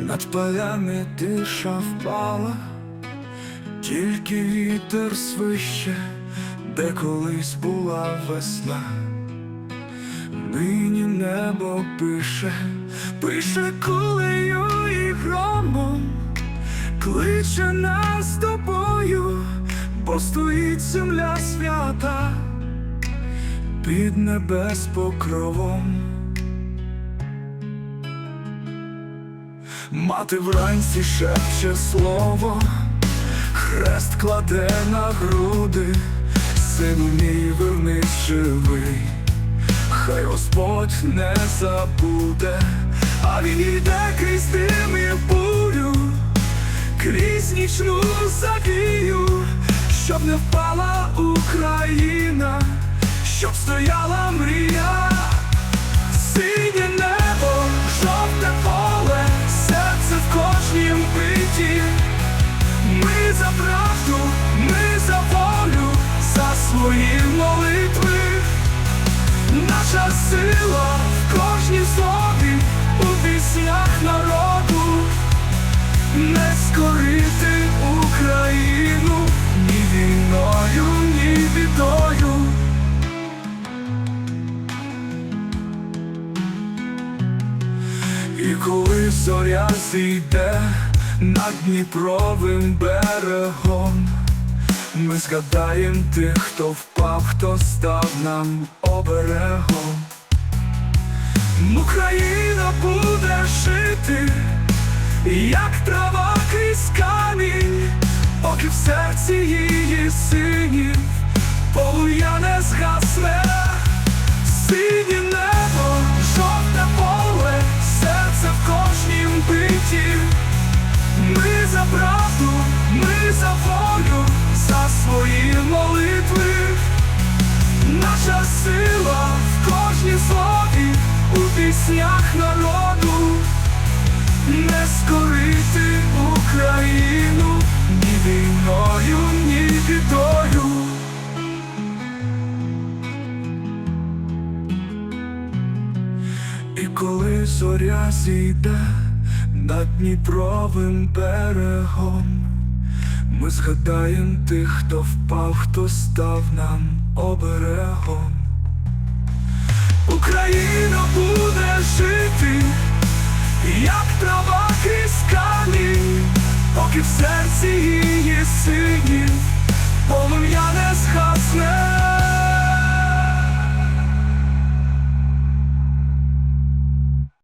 Над полями тиша впала, тільки вітер свище, де колись була весна. Нині небо пише, пише кулею і громом, кличе нас до бою, бо стоїть земля свята під небес покровом. Мати вранці шепче слово, хрест кладе на груди, сину мій вернись живий, хай Господь не забуде, а він йде крізь дим і бурю, крізь нічну завію, щоб не впала Україна, щоб стояла мрія. Сила в кожній слові, у піснях народу. Не скорити Україну ні війною, ні бідою. І коли зоря зійде над Дніпровим берегом, ми згадаєм тих, хто впав, хто став нам оберегом. Україна буде жити, як трава крізь камінь, поки в серці її синів полуя не згасне. Піснях народу. Не скорити Україну ні війною, ні бідою. І коли зоря зійде над Дніпровим берегом, ми згадаєм тих, хто впав, хто став нам оберегом. Поки в серці її синів полум'я не згасне.